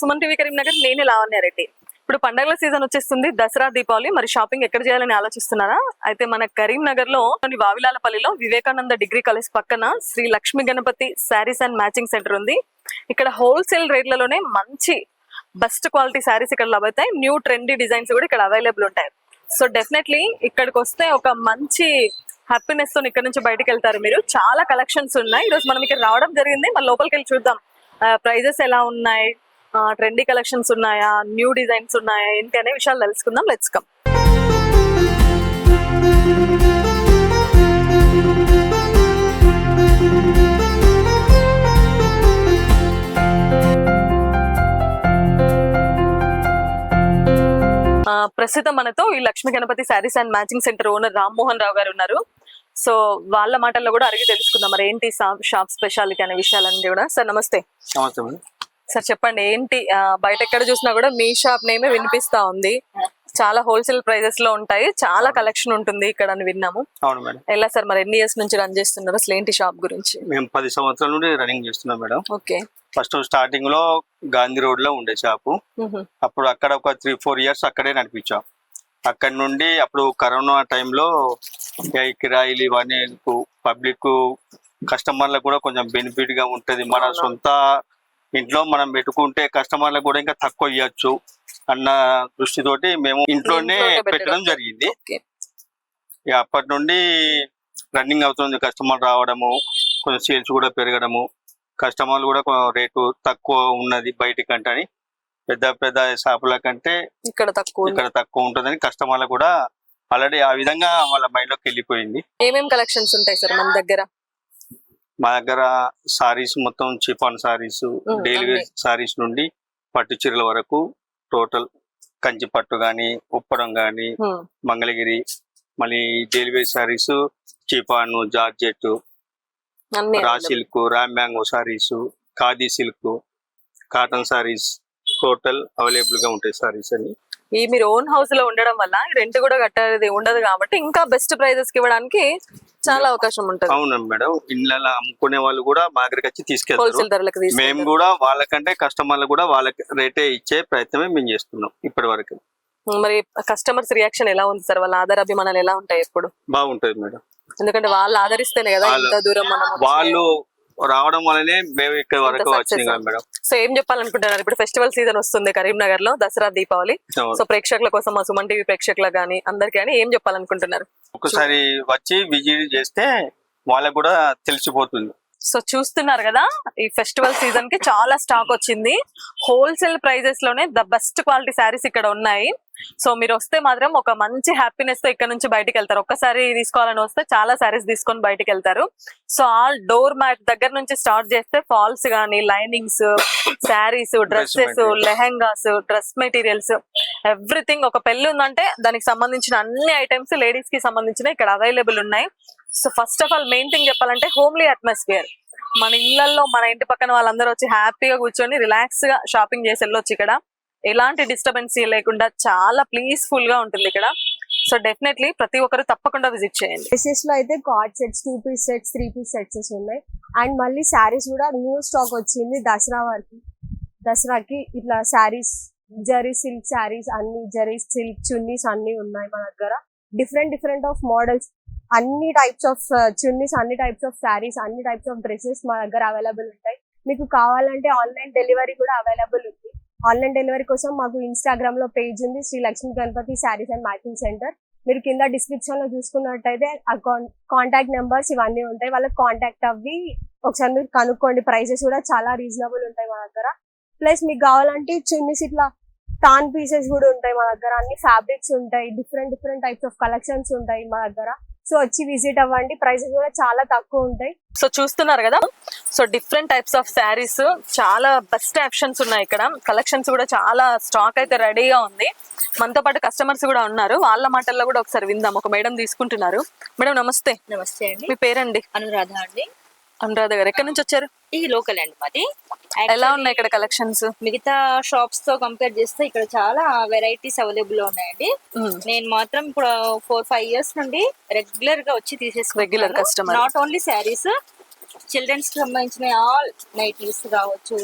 Suman TV Karimnagar. నేను లావణ్యారెడ్డి ఇప్పుడు పండగల సీజన్ వచ్చేస్తుంది. దసరా దీపావళి. మరి షాపింగ్ ఎక్కడ చేయాలని ఆలోచిస్తున్నారా? అయితే మన కరీంనగర్లో వావిలాలపల్లిలో వివేకానంద డిగ్రీ కాలేజ్ పక్కన Shri Lakshmi Ganapathi sarees and matching centre ఉంది. ఇక్కడ హోల్సేల్ రేట్లలోనే మంచి బెస్ట్ క్వాలిటీ శారీస్ ఇక్కడ లభవుతాయి న్యూ ట్రెండీ డిజైన్స్ కూడా ఇక్కడ అవైలబుల్ ఉంటాయి. సో డెఫినెట్లీ ఇక్కడికి వస్తే ఒక మంచి హ్యాపీనెస్తో ఇక్కడ నుంచి బయటకు వెళ్తారు మీరు. చాలా కలెక్షన్స్ ఉన్నాయి. ఈరోజు మనం ఇక్కడ రావడం జరిగింది. మన లోపలికి వెళ్ళి చూద్దాం. ప్రైజెస్ ఎలా ఉన్నాయి? ట్రెండీ కలెక్షన్స్ ఉన్నాయా? న్యూ డిజైన్స్ ఉన్నాయా? ఏంటి అనే విషయాలు తెలుసుకుందాం. లెట్స్ కమ్ ప్రస్తుతం మనతో ఈ Lakshmi Ganapathi sarees and matching centre owner Rammohan Rao గారు ఉన్నారు. సో వాళ్ళ మాటల్లో కూడా అడిగి తెలుసుకుందాం. మరి ఏంటి షాప్ స్పెషాలిటీ అనే విషయాలన్నీ కూడా. సార్ నమస్తే. సార్ చెప్పండి ఏంటి బయట ఎక్కడ చూసినా కూడా మీ షాప్ నేమే వినిపిస్తా ఉంది. చాలా హోల్సేల్ ప్రైజెస్లో ఉంటాయి. చాలా కలెక్షన్ ఉంటుంది ఇక్కడ అని విన్నాము. అవును మేడం. ఎలా సార్ మరి ఎన్ని ఇయర్స్ నుంచి రన్ చేస్తున్నారు అసలు ఏంటి షాప్ గురించి? మేము పది సంవత్సరాల నుండి రన్నింగ్ చేస్తున్నాం మేడం. ఓకే. ఫస్ట్ స్టార్టింగ్లో గాంధీ రోడ్లో ఉండే షాపు. అప్పుడు అక్కడ ఒక త్రీ ఫోర్ ఇయర్స్ అక్కడే నడిపించాం. అక్కడ నుండి అప్పుడు కరోనా టైంలో ఈ కిరాయిలు ఇవన్నీ పబ్లిక్ కస్టమర్లకు కూడా కొంచెం బెనిఫిట్గా ఉంటది. మన. సొంత ఇంట్లో మనం పెట్టుకుంటే కస్టమర్లకు కూడా ఇంకా తక్కువ ఇవ్వచ్చు అన్న దృష్టితోటి మేము ఇంట్లోనే పెట్టడం జరిగింది. అప్పటి నుండి రన్నింగ్ అవుతుంది కస్టమర్ రావడము కొంచెం సేల్స్ కూడా పెరగడము. కస్టమర్లు కూడా రేటు తక్కువ ఉన్నది బయట కంటే అని పెద్ద పెద్ద షాపుల కంటే ఇక్కడ తక్కువ. ఇక్కడ తక్కువ ఉంటుందని కస్టమర్లు కూడా ఆల్రెడీ ఆ విధంగా వాళ్ళ మైండ్లోకి వెళ్ళిపోయింది ఏమేం కలెక్షన్స్ ఉంటాయి సార్ మన దగ్గర మా దగ్గర సారీస్ మొత్తం చిఫాన్ సారీస్ డైలీ వేర్ అన్నీ. సారీస్ నుండి పట్టు చీరల వరకు టోటల్ కంచి పట్టు గాని ఉప్పడం గాని. మంగళగిరి మళ్ళీ daily wear sarees chiffon georgette అన్ని రా. Silk Ram mango sarees khadi silk cotton sarees total అవైలబుల్గా ఉంటాయి సారీస్ అని ఈ మీరు ఓన్ హౌస్లో ఉండడం వల్ల రెంట్ కూడా కట్టేది ఉండదు కాబట్టి ఇంకా బెస్ట్ ప్రైజెస్కి ఇవ్వడానికి చాలా అవకాశం ఉంటుంది. అవునండి మేడం. ఇళ్ళలో అమ్ముకునే వాళ్ళు కూడా మా దగ్గరికి వచ్చి తీసుకెళ్తారు. మేము. కూడా వాళ్ళకంటే కస్టమర్లు కూడా వాళ్ళకి రేటే ఇచ్చే ప్రయత్నమే మేము చేస్తున్నాం ఇప్పటి వరకు మరి కస్టమర్స్ రియాక్షన్ ఎలా ఉంది సార్? వాళ్ళ ఆధార అభిమానాలు ఎలా ఉంటాయి ఎప్పుడు బాగుంటది మేడం. ఎందుకంటే వాళ్ళు ఆదరిస్తేనే కదా ఇంత దూరం మనం వాళ్ళు రావడం వల్లనే మేము ఇక్కడ వరకు వచ్చినాం మేడం. సో ఏం చెప్పాలనుకుంటున్నారు? ఇప్పుడు ఫెస్టివల్ సీజన్ వస్తుంది కరీంనగర్లో దసరా దీపావళి. సో ప్రేక్షకుల కోసం మా సుమన్ టీవీ ప్రేక్షకులకు కానీ అందరికి కానీ ఏం చెప్పాలనుకుంటున్నారు? ఒకసారి వచ్చి విజిట్ చేస్తే వాళ్ళకు కూడా తెలిసిపోతుంది. సో చూస్తున్నారు కదా ఈ ఫెస్టివల్ సీజన్కి చాలా స్టాక్ వచ్చింది. హోల్సేల్ ప్రైజెస్లోనే ద బెస్ట్ క్వాలిటీ శారీస్ ఇక్కడ ఉన్నాయి. సో మీరు వస్తే మాత్రం ఒక మంచి హ్యాపీనెస్తో ఇక్కడ నుంచి బయటికి వెళ్తారు. ఒక్కసారి తీసుకోవాలని వస్తే చాలా శారీస్ తీసుకొని బయటికి వెళ్తారు. సో ఆల్ డోర్ మ్యాట్ దగ్గర నుంచి స్టార్ట్ చేస్తే ఫాల్స్ గానీ linings sarees dresses. Lehengas dress materials everything ఒక పెళ్ళి ఉందంటే దానికి సంబంధించిన అన్ని ఐటమ్స్ లేడీస్కి సంబంధించిన ఇక్కడ అవైలబుల్ ఉన్నాయి. So first of all main thing చెప్పాలంటే హోమ్లీ అట్మాస్ఫియర్ మన ఇళ్ళలో మన ఇంటి పక్కన వాళ్ళందరూ వచ్చి హ్యాపీగా కూర్చొని రిలాక్స్గా షాపింగ్ చేసి వెళ్ళొచ్చు ఇక్కడ. ఎలాంటి డిస్టర్బెన్స్ లేకుండా చాలా పీస్ఫుల్గా ఉంటుంది ఇక్కడ. సో డెఫినెట్లీ ప్రతి ఒక్కరు తప్పకుండా విజిట్ చేయండి. డ్రెస్సెస్లో అయితే co-ord sets two piece sets three piece sets ఉన్నాయి. అండ్ మళ్ళీ శారీస్ కూడా న్యూ స్టాక్ వచ్చింది దసరా వరకు. దసరాకి ఇట్లా శారీస్ జరీ సిల్క్ శారీస్ అన్ని జరీ సిల్క్ చున్నీస్ అన్ని ఉన్నాయి మా దగ్గర. డిఫరెంట్ డిఫరెంట్ ఆఫ్ మోడల్స్ అన్ని టైప్స్ ఆఫ్ చున్నీస్ అన్ని టైప్స్ ఆఫ్ శారీస్ అన్ని టైప్స్ ఆఫ్ డ్రెస్సెస్ మా దగ్గర అవైలబుల్ ఉంటాయి. మీకు కావాలంటే ఆన్లైన్ డెలివరీ కూడా అవైలబుల్ ఉంది. ఆన్లైన్ డెలివరీ కోసం మాకు ఇన్స్టాగ్రామ్లో పేజ్ ఉంది Shri Lakshmi Ganapathi sarees and matching centre మీరు కింద డిస్క్రిప్షన్లో చూసుకున్నట్టయితే కాంటాక్ట్ నెంబర్స్ ఇవన్నీ ఉంటాయి. వాళ్ళకి కాంటాక్ట్ అవ్వి ఒకసారి మీరు కనుక్కోండి. ప్రైసెస్ కూడా చాలా రీజనబుల్ ఉంటాయి మా దగ్గర. ప్లస్ మీకు కావాలంటే చున్నీస్ ఇట్లా టాన్ పీసెస్ కూడా ఉంటాయి మా దగ్గర. అన్ని ఫ్యాబ్రిక్స్ ఉంటాయి. Different different types of collections ఉంటాయి మా దగ్గర. సో వచ్చి విజిట్ అవ్వండి. ప్రైసెస్ కూడా చాలా తక్కువ ఉంటాయి. సో చూస్తున్నారు కదా? So different types of sarees చాలా బెస్ట్ ఆప్షన్స్ ఉన్నాయి ఇక్కడ. కలెక్షన్స్ కూడా చాలా స్టాక్ అయితే రెడీగా ఉంది. మనతో పాటు కస్టమర్స్ కూడా ఉన్నారు. వాళ్ళ మాటల్లో కూడా ఒకసారి విందాం. ఒక మేడం తీసుకుంటున్నారు. మేడం నమస్తే. నమస్తే అండి. మీ పేరండి? అనురాధ అండి. అనురాధ గారు ఎక్కడి నుంచి వచ్చారు? ఇది లోకల్ అండి మాది. ఎలా ఉన్నాయి ఇక్కడ కలెక్షన్స్ మిగతా షాప్స్తో కంపేర్ చేస్తే ఇక్కడ చాలా వెరైటీస్ అవైలబుల్ ఉన్నాయండి. నేను మాత్రం ఇప్పుడు ఫోర్ ఫైవ్ ఇయర్స్ నుండి రెగ్యులర్గా వచ్చి Regular customer. Not only sarees చిల్డ్రన్స్కి సంబంధించిన ఆల్ నైటీస్ కావచ్చు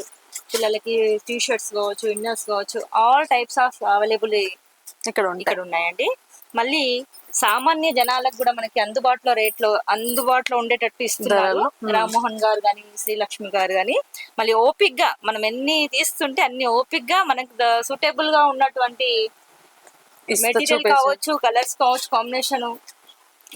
పిల్లలకి టీ షర్ట్స్ కావచ్చు ఇన్నర్స్ కావచ్చు ఆల్ టైప్స్ ఆఫ్ అవైలబుల్ ఇక్కడ ఇక్కడ ఉన్నాయండి. మళ్ళీ సామాన్య జనాలకు కూడా మనకి అందుబాటులో రేట్లో అందుబాటులో ఉండేటట్టు ఇస్తున్నారు. రామ్మోహన్ గారు కానీ శ్రీలక్ష్మి గారు కానీ మళ్ళీ ఓపిక్గా మనం ఎన్ని తీస్తుంటే అన్ని ఓపిక్గా మనకు సూటబుల్గా ఉన్నటువంటి మెటీరియల్. కావచ్చు కలర్స్ కావచ్చు కాంబినేషన్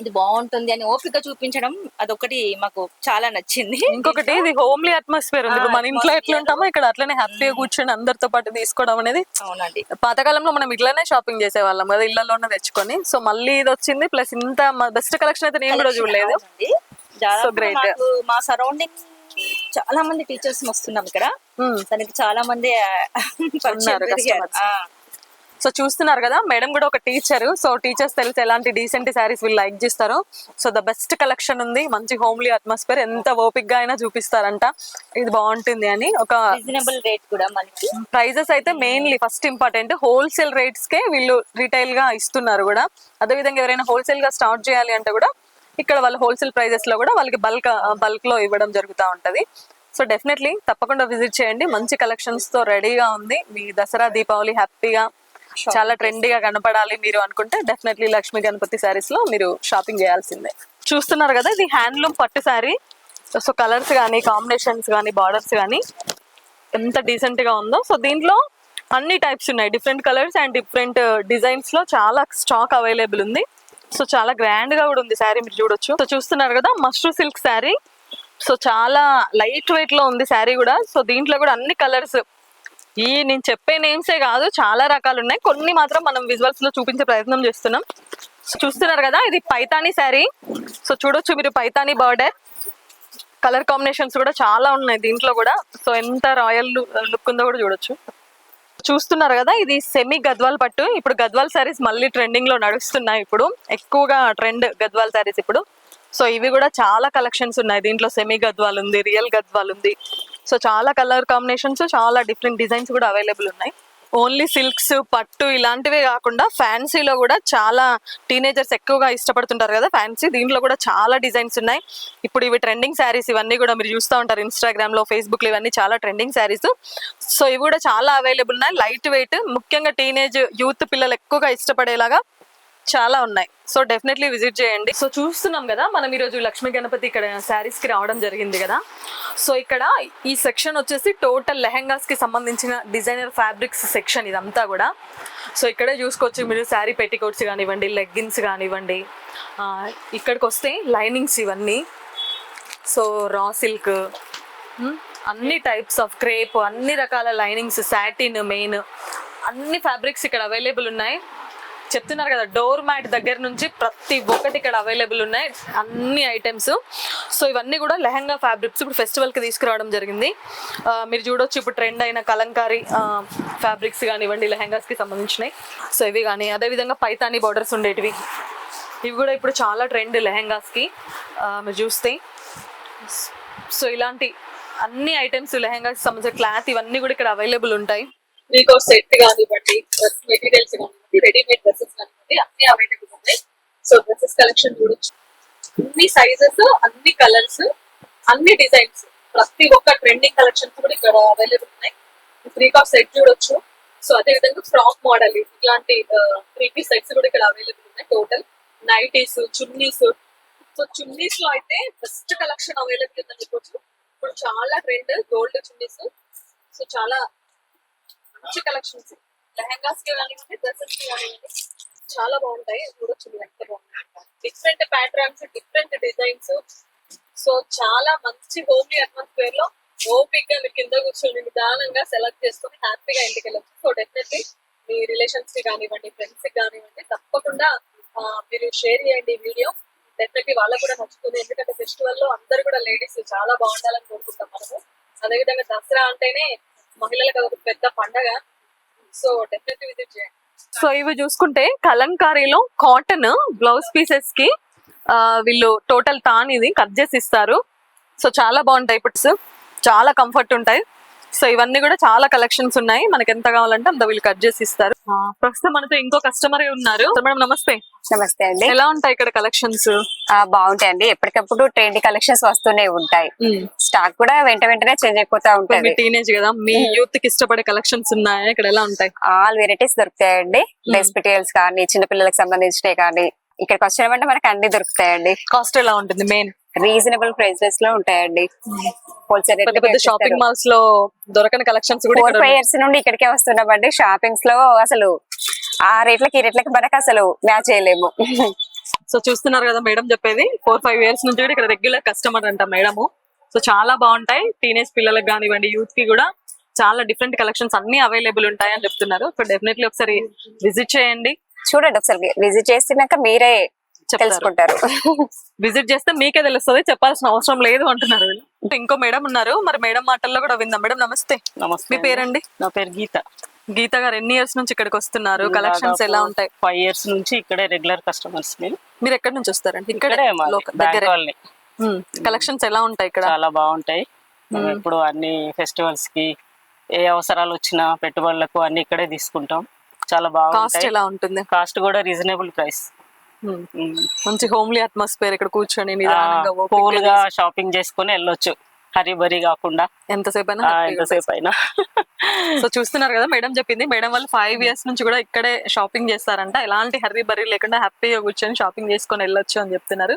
ఇది బాగుంటుంది అని ఓపిక చూపించడం అదొకటి మాకు చాలా నచ్చింది. ఇంకొకటి ఇది హోమ్లీ అట్మాస్ఫియర్ ఉంది ఇప్పుడు మన ఇంట్లో. ఎట్లా ఉంటామో ఇక్కడ అట్లనే హ్యాపీగా కూర్చొని అందరితో పాటు తీసుకోవడం అనేది అవునండి. పాతకాలంలో మనం ఇట్లానే షాపింగ్ చేసేవాళ్ళం కదా ఇళ్ళలోనే తెచ్చుకొని. సో మళ్ళీ ఇది వచ్చింది ప్లస్ ఇంత బెస్ట్ కలెక్షన్ అయితే నేను కూడా చూడలేదు. great. మాకు మా సరౌండింగ్ చాలా మంది టీచర్స్ వస్తున్నాం ఇక్కడ. తనకి చాలా మంది సో చూస్తున్నారు కదా మేడం కూడా ఒక టీచర్. సో టీచర్స్ తెలిసి ఎలాంటి డీసెంట్ శారీస్ వీళ్ళు లైక్ చేస్తారు. సో ద బెస్ట్ కలెక్షన్ ఉంది. మంచి హోమ్లీ అట్మాస్ఫియర్ ఎంత ఓపిక్గా అయినా చూపిస్తారంట. ఇది బాగుంటుంది అని ఒక రీజనబుల్ రేట్ కూడా మనకి. ప్రైజెస్ అయితే mainly first important wholesale rates కే వీళ్ళు రీటైల్గా ఇస్తున్నారు కూడా. అదే విధంగా ఎవరైనా హోల్సేల్గా స్టార్ట్ చేయాలి అంటే కూడా ఇక్కడ వాళ్ళు హోల్సేల్ ప్రైజెస్లో కూడా వాళ్ళకి బల్క్ బల్క్లో ఇవ్వడం జరుగుతూ ఉంటది. సో డెఫినెట్లీ తప్పకుండా విజిట్ చేయండి. మంచి కలెక్షన్స్తో రెడీగా ఉంది. మీ దసరా దీపావళి హ్యాపీగా చాలా ట్రెండీగా కనపడాలి మీరు అనుకుంటే డెఫినెట్లీ లక్ష్మీ గణపతి శారీస్లో మీరు షాపింగ్ చేయాల్సిందే. చూస్తున్నారు కదా ఇది హ్యాండ్లూమ్ పట్టు శారీ సో కలర్స్ కానీ కాంబినేషన్స్ కానీ బార్డర్స్ కానీ ఎంత డీసెంట్గా ఉందో. సో దీంట్లో అన్ని టైప్స్ ఉన్నాయి. డిఫరెంట్ కలర్స్ అండ్ డిఫరెంట్ డిజైన్స్లో చాలా స్టాక్ అవైలబుల్ ఉంది. సో చాలా గ్రాండ్గా కూడా ఉంది శారీ మీరు చూడొచ్చు. సో చూస్తున్నారు కదా మష్రూ సిల్క్ శారీ సో చాలా లైట్ వెయిట్లో ఉంది శారీ కూడా. సో దీంట్లో కూడా అన్ని కలర్స్ ఈ నేను చెప్పే నేమ్సే కాదు చాలా రకాలు ఉన్నాయి కొన్ని మాత్రం మనం విజువల్స్లో చూపించే ప్రయత్నం చేస్తున్నాం. చూస్తున్నారు కదా ఇది పైతాని శారీ. సో చూడొచ్చు మీరు పైతాని బార్డర్ కలర్ కాంబినేషన్స్ కూడా చాలా ఉన్నాయి దీంట్లో కూడా. సో ఎంత రాయల్ లుక్ ఉందో కూడా చూడొచ్చు. చూస్తున్నారు కదా ఇది సెమీ గద్వాల్ పట్టు. ఇప్పుడు గద్వాల్ శారీస్ మళ్ళీ ట్రెండింగ్లో నడుస్తున్నాయి ఇప్పుడు. ఎక్కువగా ట్రెండ్ గద్వాల్ శారీస్ ఇప్పుడు. సో ఇవి కూడా చాలా కలెక్షన్స్ ఉన్నాయి. దీంట్లో సెమీ గద్వాల్ ఉంది రియల్ గద్వాల్ ఉంది. సో చాలా కలర్ కాంబినేషన్స్ చాలా డిఫరెంట్ డిజైన్స్ కూడా అవైలబుల్ ఉన్నాయి. ఓన్లీ సిల్క్స్ పట్టు ఇలాంటివే కాకుండా ఫ్యాన్సీలో కూడా చాలా టీనేజర్స్ ఎక్కువగా ఇష్టపడుతుంటారు కదా ఫ్యాన్సీ. దీంట్లో కూడా చాలా డిజైన్స్ ఉన్నాయి. ఇప్పుడు ఇవి ట్రెండింగ్ శారీస్ ఇవన్నీ కూడా మీరు చూస్తూ ఉంటారు ఇన్స్టాగ్రామ్లో లో ఫేస్బుక్లో ఇవన్నీ చాలా ట్రెండింగ్ శారీస్. సో ఇవి కూడా చాలా అవైలబుల్ ఉన్నాయి. లైట్ వెయిట్ ముఖ్యంగా టీనేజ్ యూత్ పిల్లలు ఎక్కువగా ఇష్టపడేలాగా చాలా ఉన్నాయి. సో డెఫినెట్లీ విజిట్ చేయండి. సో చూస్తున్నాం కదా మనం ఈరోజు లక్ష్మీ గణపతి ఇక్కడ శారీస్కి రావడం జరిగింది కదా. సో ఇక్కడ ఈ సెక్షన్ వచ్చేసి టోటల్ లెహెంగాస్కి సంబంధించిన డిజైనర్ ఫ్యాబ్రిక్స్ సెక్షన్ ఇదంతా కూడా. సో ఇక్కడే చూసుకోవచ్చు మీరు శారీ పెట్టికోట్స్ కానివ్వండి లెగ్గిన్స్ కానివ్వండి. ఇక్కడికి వస్తే లైనింగ్స్ ఇవన్నీ. సో రా సిల్క్ అన్ని టైప్స్ ఆఫ్ క్రేప్ అన్ని రకాల లైనింగ్స్ సాటిన్ మెయిన్ అన్ని ఫ్యాబ్రిక్స్ ఇక్కడ అవైలబుల్ ఉన్నాయి. చెప్తున్నారు కదా డోర్ మ్యాట్ దగ్గర నుంచి ప్రతి ఒక్కటి ఇక్కడ అవైలబుల్ ఉన్నాయి. అన్ని ఐటమ్స్ సో ఇవన్నీ కూడా లెహంగా ఫ్యాబ్రిక్స్ ఇప్పుడు ఫెస్టివల్కి తీసుకురావడం జరిగింది. మీరు చూడొచ్చు ఇప్పుడు ట్రెండ్ అయిన కలంకారీ ఫ్యాబ్రిక్స్ కానివ్వండి లెహంగాస్కి సంబంధించినవి. సో ఇవి కానీ అదేవిధంగా పైతానీ బార్డర్స్ ఉండేటివి. ఇవి కూడా ఇప్పుడు చాలా ట్రెండ్ లెహంగాస్కి మీరు చూస్తే. సో ఇలాంటి అన్ని ఐటమ్స్ లెహంగాకి సంబంధించిన క్లాత్ ఇవన్నీ కూడా ఇక్కడ అవైలబుల్ ఉంటాయి. మీకు సెట్ కానివ్వండి డ్రెస్ మెటీరియల్స్ కానివ్వండి రెడీమేడ్ డ్రెస్సెస్ కానివ్వండి అన్ని అవైలబుల్ ఉన్నాయి. సో డ్రెస్సెస్ కలెక్షన్ చూడొచ్చు అన్ని సైజెస్ అన్ని కలర్స్ అన్ని డిజైన్స్ ప్రతి ఒక్క ట్రెండింగ్ కలెక్షన్స్ కూడా ఇక్కడ అవైలబుల్ ఉన్నాయి. త్రీ కాప్ సెట్ చూడొచ్చు. సో అదే విధంగా ఫ్రాక్ మోడల్ ఇట్లాంటి త్రీ పీస్ సెట్స్ కూడా ఇక్కడ అవైలబుల్ ఉన్నాయి టోటల్ నైటీస్ చున్నీస్ సో చున్నీస్లో అయితే బెస్ట్ కలెక్షన్ అవైలబుల్ ఉందని చెప్పొచ్చు. ఇప్పుడు చాలా ట్రెండ్ గోల్డ్ చున్నీస్ సో చాలా మంచి కలెక్షన్స్ లెహంగాస్కి కానివ్వండి డ్రెస్సెస్కి కానివ్వండి చాలా బాగుంటాయి. చూడొచ్చు మీరు ఎంత బాగుంటాయి different patterns different designs so చాలా మంచి హోమ్లీ అట్మాస్ఫియర్లో ఓపిక్గా మీరు కింద కూర్చొని నిదానంగా సెలెక్ట్ చేసుకొని హ్యాపీగా ఇంటికి వెళ్ళచ్చు. సో డెఫినెట్లీ మీ రిలేషన్స్కి కానివ్వండి ఫ్రెండ్స్కి కానివ్వండి తప్పకుండా మీరు షేర్ చేయండి ఈ వీడియో డెఫినెట్లీ వాళ్ళకు కూడా నచ్చుతుంది. ఎందుకంటే ఫెస్టివల్లో అందరు కూడా లేడీస్ చాలా బాగుండాలని కోరుకుంటాం మనము. అదేవిధంగా దసరా అంటేనే మహిళలకు ఒక పెద్ద పండగ. సో డెఫినెట్లీ విజిట్ చేయండి. సో ఇవి చూసుకుంటే కలంకారీలో కాటన్ బ్లౌజ్ పీసెస్కి వీళ్ళు టోటల్ తాన్ ఇది కట్ చేసి ఇస్తారు. సో చాలా బాగుంటాయి ఇప్పుడు చాలా కంఫర్ట్ ఉంటాయి. సో ఇవన్నీ కూడా చాలా కలెక్షన్స్ ఉన్నాయి. మనకి ఎంత కావాలంటే అంత వీళ్ళు కట్ చేసి ఇస్తారు. ప్రస్తుతం మనతో ఇంకో కస్టమర్ ఉన్నారు. మేడం నమస్తే. నమస్తే అండి. ఎలా ఉంటాయి ఇక్కడ కలెక్షన్స్ ఆ, బాగుంటాయండి. ఎప్పటికప్పుడు ట్రెండ్ కలెక్షన్స్ వస్తూనే ఉంటాయి. స్టాక్ కూడా వెంట వెంటనే చేంజ్ అయిపోతా మీ ఉంటది. టీనేజ్ కదా మీ యూత్కి ఇష్టపడే కలెక్షన్స్ ఉన్నాయా? ఇక్కడ ఎలా ఉంటాయి? ఆల్ వెరైటీస్ దొరుకుతాయండి. డ్రెస్ మెటీరియల్స్ కానీ చిన్న పిల్లలకు సంబంధించినవి కానీ ఇక్కడికి వచ్చినామంటే మనకి అన్ని దొరుకుతాయండి. కాస్ట్ ఎలా ఉంటుంది? మెయిన్ రీజనబుల్ ప్రైసెస్లో ఉంటాయండి. హోల్సేల్ పెద్ద పెద్ద షాపింగ్ మాల్స్లో దొరకని కలెక్షన్స్ కూడా ఫోర్ ఫైవ్. ఇయర్స్ నుండి ఇక్కడికే వస్తున్నామండి. షాపింగ్స్లో అసలు ఆ రేట్లకి ఈ రేట్లకి మనకు అసలు మ్యాచ్ చేయలేము. సో చూస్తున్నారు కదా మేడం చెప్పేది. ఫోర్ ఫైవ్ ఇయర్స్ నుంచి కూడా ఇక్కడ రెగ్యులర్ కస్టమర్ అంట మేడము. సో చాలా బాగుంటాయి. టీనేజ్ పిల్లలకు కానివ్వండి యూత్కి కూడా చాలా డిఫరెంట్ కలెక్షన్స్ అన్ని అవైలబుల్ ఉంటాయి అని చెప్తున్నారు. సో డెఫినెట్లీ ఒకసారి విజిట్ చేయండి. చూడండి ఒకసారి విజిట్ చేసినాక మీరే తెలుసుకుంటారు. విజిట్ చేస్తే మీకే తెలుస్తుంది చెప్పాల్సిన అవసరం లేదు అంటున్నారు. ఇంకో మేడం ఉన్నారు మరి మేడం మాటల్లో కూడా విందాం. మేడం నమస్తే. నమస్తే మీ పేరండి? నా పేరు గీత. గీత గారు ఎన్ని ఇయర్స్ నుంచి ఇక్కడికి వస్తున్నారు? కలెక్షన్స్ ఎలా ఉంటాయి? ఫైవ్ ఇయర్స్ నుంచి ఇక్కడే రెగ్యులర్ కస్టమర్స్ మేము మీరు ఎక్కడి నుంచి వస్తారండి? ఇక్కడే. కలెక్షన్స్ ఎలా ఉంటాయి ఇక్కడ? చాలా బాగుంటాయి. మేము ఇప్పుడు అన్ని ఫెస్టివల్స్కి ఏ అవసరాలు వచ్చినా పెట్టుబడులకు అన్ని ఇక్కడే తీసుకుంటాం. చాలా కాస్ట్ బాగుంటాయి ఎలా ఉంటుంది? కాస్ట్ కూడా రీజనబుల్ ప్రైస్ Hmm. మంచి హోమ్లీ అట్మాస్ఫియర్ ఇక్కడ కూర్చొని నిదానంగా ఓపికగా కూల్గా షాపింగ్ చేసుకొని వెళ్ళొచ్చు. హరీ బరీ కాకుండా ఎంతసేపు అయినా ఎంతసేపు అయినా సో చూస్తున్నారు కదా మేడం చెప్పింది. మేడం వాళ్ళు ఫైవ్ ఇయర్స్ నుంచి కూడా ఇక్కడే షాపింగ్ చేస్తారంట. ఎలాంటి హర్రీ బర్రీ లేకుండా హ్యాపీగా కూర్చొని షాపింగ్ చేసుకొని వెళ్ళొచ్చు అని చెప్తున్నారు.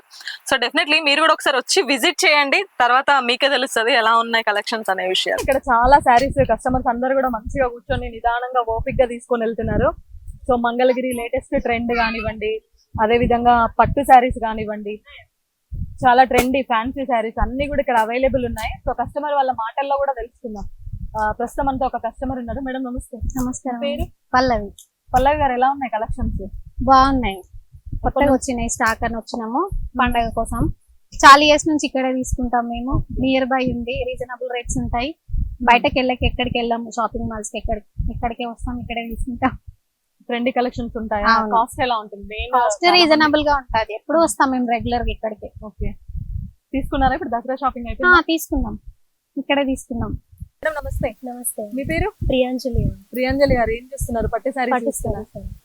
సో డెఫినెట్లీ మీరు కూడా ఒకసారి వచ్చి విజిట్ చేయండి. తర్వాత మీకే తెలుస్తుంది ఎలా ఉన్నాయి కలెక్షన్స్ అనే విషయం ఇక్కడ చాలా శారీస్ కస్టమర్స్ అందరు కూడా మంచిగా కూర్చొని నిదానంగా ఓపిక్గా తీసుకొని వెళ్తున్నారు. సో మంగళగిరి లేటెస్ట్ ట్రెండ్ కానివ్వండి అదే విధంగా పట్టు శారీస్ కానివ్వండి చాలా ట్రెండీ ఫ్యాన్సీ శారీస్ అన్ని కూడా ఇక్కడ అవైలబుల్ ఉన్నాయి. సో కస్టమర్ వాళ్ళ మాటల్లో కూడా తెలుసుకుందాం. ప్రస్తుతం అంతా ఒక కస్టమర్ ఉన్నారు మేడం నమస్తే. నమస్కారం. పేరు? పల్లవి. పల్లవి గారు ఎలా ఉన్నాయి కలెక్షన్స్ బాగున్నాయి. కొత్తగా వచ్చినాయి స్టాక్ అని వచ్చినాము. పండగ కోసం. చాలా ఇయర్స్ నుంచి ఇక్కడే తీసుకుంటాం మేము. నియర్ బై ఉంది రీజనబుల్ రేట్స్ ఉంటాయి. బయటకి వెళ్ళకి ఎక్కడికి వెళ్ళాము షాపింగ్ మాల్స్కి ఎక్కడికి ఇక్కడికే వస్తాం ఇక్కడే తీసుకుంటాం. ట్రెండీ కలెక్షన్స్ ఉంటాయా. కాస్ట్ ఎలా ఉంటుంది? కాస్ట్ రీజనబుల్గా ఉంటది. ఎప్పుడు వస్తాం మేము రెగ్యులర్గా ఇక్కడికి. ఓకే తీసుకున్నారా ఇప్పుడు దసరా షాపింగ్ ఆ, అయిపోయింది తీసుకున్నాం. ఇక్కడే తీసుకున్నాం. మేడం నమస్తే. నమస్తే. మీ పేరు? ప్రియాంజలి. ప్రియాంజలి గారు ఏం చేస్తున్నారు? పట్టు సార్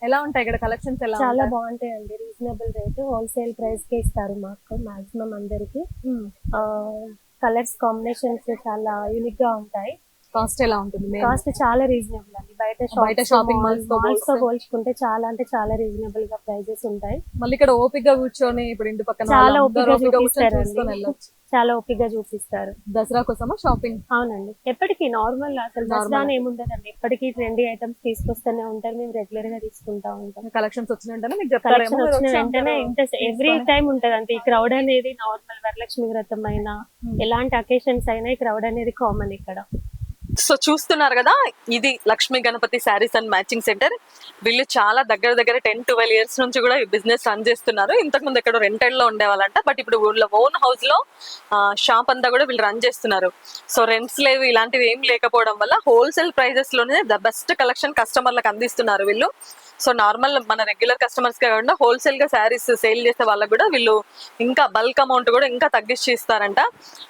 ఎలా ఉంటాయి ఇక్కడ కలెక్షన్స్ ఎలా చాలా ఉంటాయి? బాగుంటాయండి. రీజనబుల్ రేట్ హోల్సేల్ ప్రైస్కి ఇస్తారు మాకు మాక్సిమం అందరికి. కలర్స్ కాంబినేషన్స్ చాలా యూనిక్గా ఉంటాయి. కాస్ట్ ఎలా ఉంటుంది? కాస్ట్ చాలా రీజనబుల్ అండి. బయట బయట malls తో మాల్స్తో? పోల్చుకుంటే. చాలా అంటే చాలా రీజనబుల్గా ప్రైజెస్ ఉంటాయి. మళ్ళీ ఇక్కడ ఓపిక్గా కూర్చొని ఇప్పుడు ఇంటి పక్కన చాలా. చూసుకొని వెళ్ళొచ్చు. చాలా ఓపిక చూపిస్తారు. దసరా కోసమా షాపింగ్ అవునండి. ఎప్పటికీ నార్మల్ అసలు. దసరా ఏముండదండి. ఎప్పటికీ ట్రెండీ ఐటమ్స్ తీసుకొస్తూనే ఉంటారు. మేము రెగ్యులర్గా తీసుకుంటా ఉంటాం. కలెక్షన్స్ వచ్చిన కలెక్షన్ వచ్చిన వచ్చి వెంటనే ఇంట్రెస్ట్ ఎవ్రీ టైం ఉంటది అంతే. ఈ క్రౌడ్ అనేది నార్మల్ వరలక్ష్మి వ్రతం అయినా ఎలాంటి అకేషన్స్ అయినా ఈ క్రౌడ్ అనేది కామన్ ఇక్కడ. సో చూస్తున్నారు కదా ఇది Lakshmi Ganapathi sarees and matching centre. వీళ్ళు చాలా దగ్గర దగ్గర టెన్ ట్వెల్వ్ ఇయర్స్ నుంచి కూడా ఈ బిజినెస్ రన్ చేస్తున్నారు. ఇంతకు ముందు ఎక్కడ రెంటెడ్లో ఉండేవాళ్ళంట బట్ ఇప్పుడు వీళ్ళ ఓన్ హౌస్లో షాప్ అంతా కూడా వీళ్ళు రన్ చేస్తున్నారు. సో రెంట్స్ లేవు ఇలాంటివి ఏం లేకపోవడం వల్ల హోల్సేల్ ప్రైజెస్లోనే ద బెస్ట్ కలెక్షన్ కస్టమర్లకు అందిస్తున్నారు వీళ్ళు. సో నార్మల్ మన రెగ్యులర్ కస్టమర్స్ కాకుండా హోల్సేల్గా శారీస్ సేల్ చేసే వాళ్ళకి కూడా వీళ్ళు ఇంకా బల్క్ అమౌంట్ కూడా ఇంకా తగ్గించి ఇస్తారంట.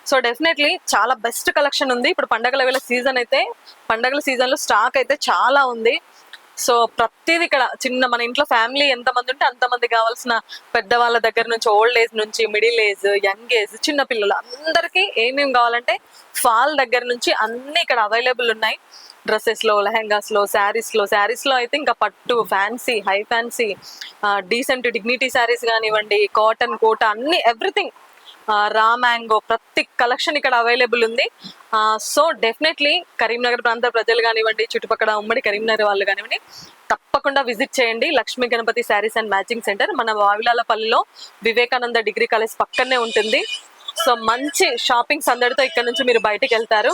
సో డెఫినెట్లీ చాలా బెస్ట్ కలెక్షన్ ఉంది. ఇప్పుడు పండగల వేళ సీజన్ అయితే పండగల సీజన్లో స్టాక్ అయితే చాలా ఉంది. సో ప్రతిది ఇక్కడ చిన్న మన ఇంట్లో ఫ్యామిలీ ఎంత మంది ఉంటే అంతమంది కావాల్సిన పెద్దవాళ్ళ దగ్గర నుంచి ఓల్డ్ ఏజ్ నుంచి మిడిల్ ఏజ్ యంగ్ ఏజ్ చిన్న పిల్లలు అందరికీ ఏమేమి కావాలంటే ఫాల్ దగ్గర నుంచి అన్ని ఇక్కడ అవైలబుల్ ఉన్నాయి. డ్రెస్సెస్లో లెహెంగాస్లో శారీస్లో శారీస్లో అయితే ఇంకా పట్టు fancy high fancy decent dignity sarees కానివ్వండి కాటన్ కోట అన్ని ఎవ్రీథింగ్. రా మ్యాంగో ప్రతి కలెక్షన్ ఇక్కడ అవైలబుల్ ఉంది. సో డెఫినెట్లీ కరీంనగర్ ప్రాంత ప్రజలు కానివ్వండి చుట్టుపక్కల ఉమ్మడి కరీంనగర్ వాళ్ళు కానివ్వండి తప్పకుండా విజిట్ చేయండి. Lakshmi Ganapathi sarees and matching centre మన వావిలాలపల్లిలో వివేకానంద డిగ్రీ కాలేజ్ పక్కనే ఉంటుంది. సో మంచి షాపింగ్ సందడితో ఇక్కడ నుంచి మీరు బయటికి వెళ్తారు.